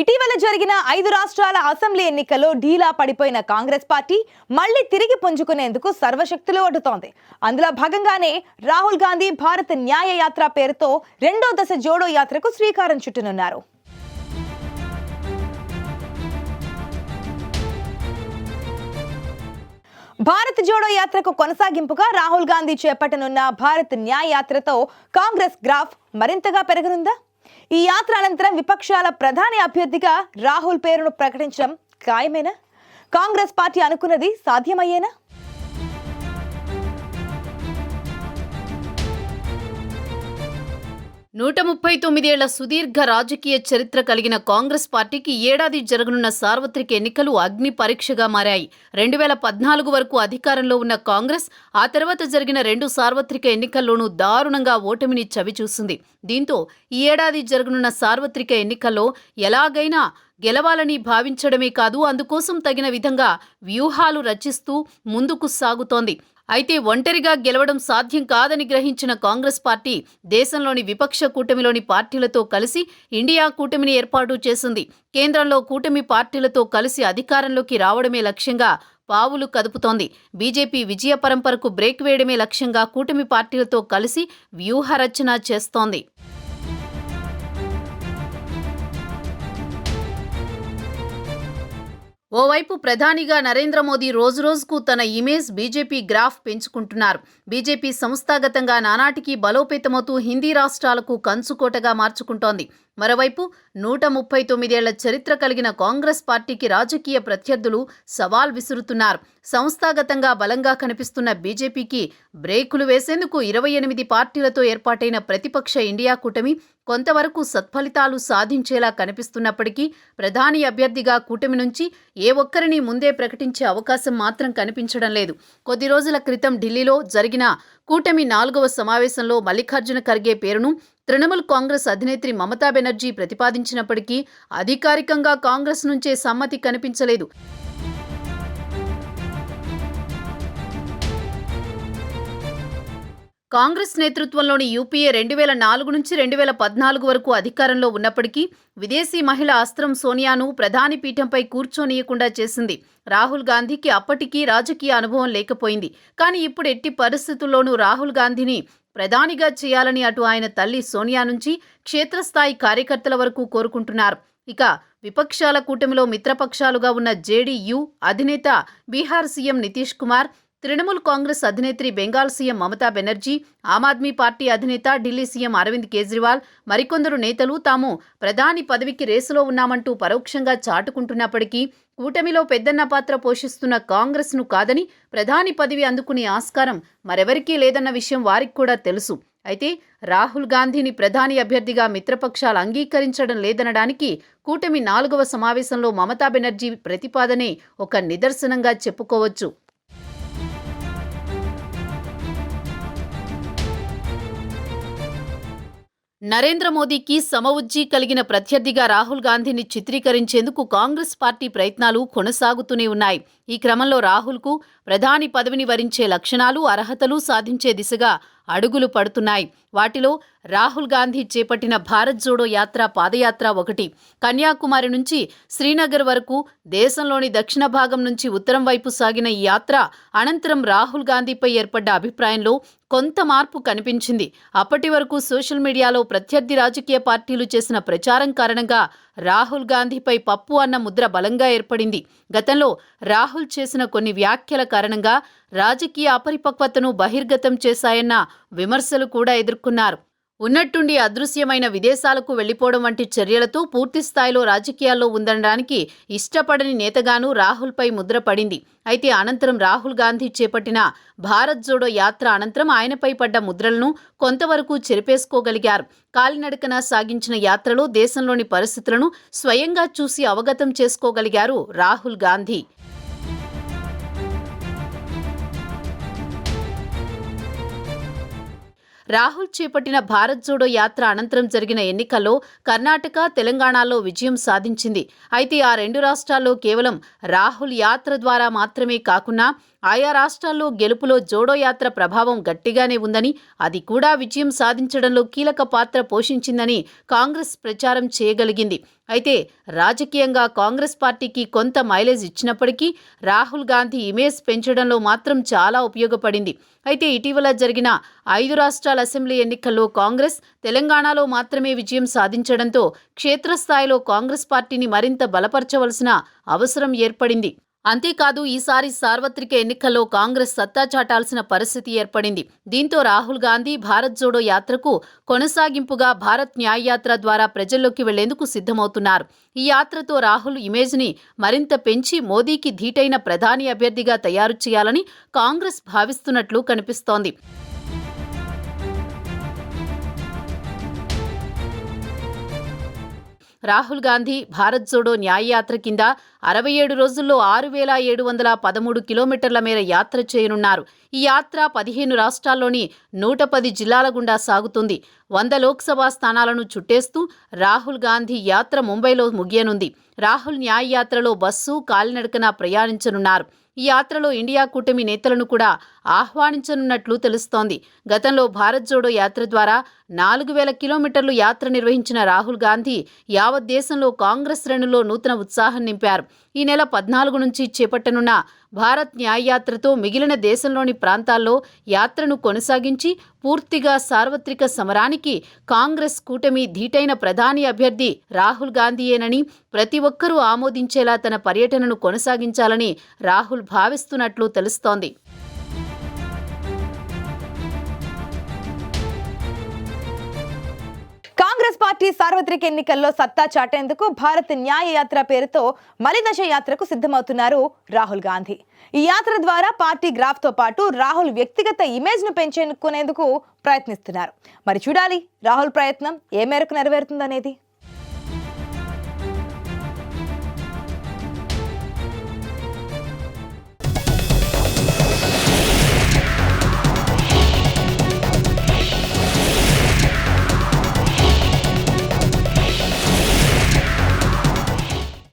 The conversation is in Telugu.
ఇటీవల జరిగిన ఐదు రాష్ట్రాల అసెంబ్లీ ఎన్నికల్లో ఢీలా పడిపోయిన కాంగ్రెస్ పార్టీ మళ్ళీ తిరిగి పుంజుకునేందుకు సర్వశక్తులు ఒడ్డుతోంది అందులో భాగంగానే రాహుల్ గాంధీ భారత్ న్యాయ యాత్ర పేరుతో రెండో దశ జోడో యాత్రకు శ్రీకారం చుట్టనున్నారు. భారత్ జోడో యాత్రకు కొనసాగింపుగా రాహుల్ గాంధీ చేపట్టనున్న భారత్ న్యాయ యాత్రతో కాంగ్రెస్ గ్రాఫ్ మరింతగా పెరగనుందా? ఈ యాత్ర అనంతరం విపక్షాల ప్రధాని అభ్యర్థిగా రాహుల్ పేరును ప్రకటించడం ఖాయమేనా? కాంగ్రెస్ పార్టీ అనుకున్నది సాధ్యమయ్యేనా? నూట ముప్పై తొమ్మిదేళ్ళ సుదీర్ఘ రాజకీయ చరిత్ర కలిగిన కాంగ్రెస్ పార్టీకి ఏడాది జరగనున్న సార్వత్రిక ఎన్నికలు అగ్ని పరీక్షగా మారాయి. రెండు వేల పద్నాలుగు వరకు అధికారంలో ఉన్న కాంగ్రెస్ ఆ తర్వాత జరిగిన రెండు సార్వత్రిక ఎన్నికల్లోనూ దారుణంగా ఓటమిని చవిచూసింది. దీంతో ఈ ఏడాది జరగనున్న సార్వత్రిక ఎన్నికల్లో ఎలాగైనా గెలవాలని భావించడమే కాదు అందుకోసం తగిన విధంగా వ్యూహాలు రచిస్తూ ముందుకు సాగుతోంది. అయితే ఒంటరిగా గెలవడం సాధ్యం కాదని గ్రహించిన కాంగ్రెస్ పార్టీ దేశంలోని విపక్ష కూటమిలోని పార్టీలతో కలిసి ఇండియా కూటమిని ఏర్పాటు చేసింది. కేంద్రంలో కూటమి పార్టీలతో కలిసి అధికారంలోకి రావడమే లక్ష్యంగా పావులు కదుపుతోంది. బీజేపీ విజయ పరంపరకు బ్రేక్ వేయడమే లక్ష్యంగా కూటమి పార్టీలతో కలిసి వ్యూహరచన చేస్తోంది. ఓవైపు ప్రధానిగా నరేంద్ర మోదీ రోజురోజుకు తన ఇమేజ్ బీజేపీ గ్రాఫ్ పెంచుకుంటున్నారు. బీజేపీ సంస్థాగతంగా నానాటికి బలోపేతమవుతూ హిందీ రాష్ట్రాలకు కంచుకోటగా మార్చుకుంటోంది. మరోవైపు నూట ముప్పై తొమ్మిదేళ్ళ చరిత్ర కలిగిన కాంగ్రెస్ పార్టీకి రాజకీయ ప్రత్యర్థులు సవాల్ విసురుతున్నారు. సంస్థాగతంగా బలంగా కనిపిస్తున్న బీజేపీకి బ్రేకులు వేసేందుకు ఇరవై ఎనిమిది పార్టీలతో ఏర్పాటైన ప్రతిపక్ష ఇండియా కూటమి కొంతవరకు సత్ఫలితాలు సాధించేలా కనిపిస్తున్నప్పటికీ ప్రధాని అభ్యర్థిగా కూటమి నుంచి ఏ ఒక్కరిని ముందే ప్రకటించే అవకాశం మాత్రం కనిపించడం లేదు. కొద్ది రోజుల క్రితం ఢిల్లీలో జరిగిన కూటమి నాలుగవ సమావేశంలో మల్లికార్జున ఖర్గే పేరును తృణమూల్ కాంగ్రెస్ అధినేత్రి మమతా బెనర్జీ ప్రతిపాదించినప్పటికీ అధికారికంగా కాంగ్రెస్ నుంచే సమ్మతి కనిపించలేదు. కాంగ్రెస్ నేతృత్వంలోని యూపీఏ రెండు వేల నాలుగు నుంచి రెండు వేల పద్నాలుగు వరకు అధికారంలో ఉన్నప్పటికీ విదేశీ మహిళ అస్త్రం సోనియాను ప్రధాని పీఠంపై కూర్చోనీయకుండా చేసింది. రాహుల్ గాంధీకి అప్పటికీ రాజకీయ అనుభవం లేకపోయింది. కానీ ఇప్పుడు ఎట్టి పరిస్థితుల్లోనూ రాహుల్ గాంధీని ప్రధానిగా చేయాలని అటు ఆయన తల్లి సోనియా నుంచి క్షేత్రస్థాయి కార్యకర్తల వరకు కోరుకుంటున్నారు. ఇక విపక్షాల కూటమిలో మిత్రపక్షాలుగా ఉన్న జేడీయూ అధినేత బీహార్ సీఎం నితీష్ కుమార్ తృణమూల్ కాంగ్రెస్ అధినేత్రి బెంగాల్ సీఎం మమతా బెనర్జీ ఆమ్ ఆద్మీ పార్టీ అధినేత ఢిల్లీ సీఎం అరవింద్ కేజ్రీవాల్ మరికొందరు నేతలు తాము ప్రధాని పదవికి రేసులో ఉన్నామంటూ పరోక్షంగా చాటుకుంటున్నప్పటికీ కూటమిలో పెద్దన్న పాత్ర పోషిస్తున్న కాంగ్రెస్ను కాదని ప్రధాని పదవి అందుకునే ఆస్కారం మరెవరికీ లేదన్న విషయం వారికి కూడా తెలుసు. అయితే రాహుల్ గాంధీని ప్రధాని అభ్యర్థిగా మిత్రపక్షాలు అంగీకరించడం లేదనడానికి కూటమి నాలుగవ సమావేశంలో మమతా బెనర్జీ ప్రతిపాదనే ఒక నిదర్శనంగా చెప్పుకోవచ్చు. నరేంద్ర మోదీకి సమవుజ్జీ కలిగిన ప్రత్యర్థిగా రాహుల్ గాంధీని చిత్రీకరించేందుకు కాంగ్రెస్ పార్టీ ప్రయత్నాలు కొనసాగుతూనే ఉన్నాయి. ఈ క్రమంలో రాహుల్కు ప్రధాని పదవిని వరించే లక్షణాలు అర్హతలు సాధించే దిశగా అడుగులు పడుతున్నాయి. వాటిలో రాహుల్ గాంధీ చేపట్టిన భారత్ జోడో యాత్ర పాదయాత్ర ఒకటి. కన్యాకుమారి నుంచి శ్రీనగర్ వరకు దేశంలోని దక్షిణ భాగం నుంచి ఉత్తరం వైపు సాగిన ఈ యాత్ర అనంతరం రాహుల్ గాంధీపై ఏర్పడ్డ అభిప్రాయంలో కొంత మార్పు కనిపించింది. అప్పటి వరకు సోషల్ మీడియాలో ప్రత్యర్థి రాజకీయ పార్టీలు చేసిన ప్రచారం కారణంగా రాహుల్ గాంధీపై పప్పు అన్న ముద్ర బలంగా ఏర్పడింది. గతంలో రాహుల్ చేసిన కొన్ని వ్యాఖ్యల కారణంగా రాజకీయ అపరిపక్వతను బహిర్గతం చేశాయన్న విమర్శలు కూడా ఎదుర్కొన్నారు. ఉన్నట్టుండి అదృశ్యమైన విదేశాలకు వెళ్ళిపోవడం వంటి చర్యలతో పూర్తిస్థాయిలో రాజకీయాల్లో ఉందనడానికి ఇష్టపడని నేతగాను రాహుల్పై ముద్ర పడింది. అయితే అనంతరం రాహుల్ గాంధీ చేపట్టిన భారత్ జోడో యాత్ర అనంతరం ఆయనపై పడ్డ ముద్రలను కొంతవరకు చెరిపేసుకోగలిగారు. కాలినడకన సాగించిన యాత్రలో దేశంలోని పరిస్థితులను స్వయంగా చూసి అవగతం చేసుకోగలిగారు రాహుల్ గాంధీ. రాహుల్ చేపట్టిన భారత్ జోడో యాత్ర అనంతరం జరిగిన ఎన్నికల్లో కర్ణాటక తెలంగాణలో విజయం సాధించింది. అయితే ఆ రెండు రాష్ట్రాల్లో కేవలం రాహుల్ యాత్ర ద్వారా మాత్రమే కాకుండా ఆయా రాష్ట్రాల్లో గెలుపులో జోడో యాత్ర ప్రభావం గట్టిగానే ఉందని అది కూడా విజయం సాధించడంలో కీలక పాత్ర పోషించిందని కాంగ్రెస్ ప్రచారం చేయగలిగింది. అయితే రాజకీయంగా కాంగ్రెస్ పార్టీకి కొంత మైలేజ్ ఇచ్చినప్పటికీ రాహుల్ గాంధీ ఇమేజ్ పెంచడంలో మాత్రం చాలా ఉపయోగపడింది. అయితే ఇటీవల జరిగిన ఐదు రాష్ట్రాల అసెంబ్లీ ఎన్నికల్లో కాంగ్రెస్ తెలంగాణలో మాత్రమే విజయం సాధించడంతో క్షేత్రస్థాయిలో కాంగ్రెస్ పార్టీని మరింత బలపరచవలసిన అవసరం ఏర్పడింది. అంతేకాదు ఈసారి సార్వత్రిక ఎన్నికల్లో కాంగ్రెస్ సత్తా చాటాల్సిన పరిస్థితి ఏర్పడింది. దీంతో రాహుల్ గాంధీ భారత్ జోడో యాత్రకు కొనసాగింపుగా భారత్ న్యాయ యాత్ర ద్వారా ప్రజల్లోకి వెళ్ళేందుకు సిద్ధమవుతున్నారు. ఈ యాత్రతో రాహుల్ ఇమేజ్ని మరింత పెంచి మోదీకి ధీటైన ప్రధాని అభ్యర్థిగా తయారు చేయాలని కాంగ్రెస్ భావిస్తున్నట్లు కనిపిస్తోంది. రాహుల్ గాంధీ భారత్ జోడో న్యాయయాత్ర కింద అరవై ఏడు రోజుల్లో ఆరు వేల ఏడు వందల పదమూడు కిలోమీటర్ల మేర యాత్ర చేయనున్నారు. ఈ యాత్ర పదిహేను రాష్ట్రాల్లోని నూట పది జిల్లాల గుండా సాగుతుంది. వంద లోక్సభ స్థానాలను చుట్టేస్తూ రాహుల్ గాంధీ యాత్ర ముంబైలో ముగియనుంది. రాహుల్ న్యాయయాత్రలో బస్సు కాలినడకన ప్రయాణించనున్నారు. ఈ యాత్రలో ఇండియా కూటమి నేతలను కూడా ఆహ్వానించనున్నట్లు తెలుస్తోంది. గతంలో భారత్ జోడో యాత్ర ద్వారా నాలుగు వేల కిలోమీటర్లు యాత్ర నిర్వహించిన రాహుల్ గాంధీ యావత్ దేశంలో కాంగ్రెస్ శ్రేణుల్లో నూతన ఉత్సాహం నింపారు. ఈ నెల పద్నాలుగు నుంచి చేపట్టనున్న భారత్ న్యాయయాత్రతో మిగిలిన దేశంలోని ప్రాంతాల్లో యాత్రను కొనసాగించి పూర్తిగా సార్వత్రిక సమరానికి కాంగ్రెస్ కూటమి ధీటైన ప్రధాని అభ్యర్థి రాహుల్ గాంధీయేనని ప్రతి ఒక్కరూ ఆమోదించేలా తన పర్యటనను కొనసాగించాలని రాహుల్ భావిస్తున్నట్లు తెలుస్తోంది. కాంగ్రెస్ పార్టీ సార్వత్రిక ఎన్నికల్లో సత్తా చాటేందుకు భారత్ న్యాయ యాత్ర పేరుతో మలిదశ యాత్రకు సిద్ధమవుతున్నారు రాహుల్ గాంధీ. ఈ యాత్ర ద్వారా పార్టీ గ్రాఫ్తో పాటు రాహుల్ వ్యక్తిగత ఇమేజ్ను పెంచేసుకునేందుకు ప్రయత్నిస్తున్నారు. మరి చూడాలి రాహుల్ ప్రయత్నం ఏ మేరకు నెరవేరుతుందనేది.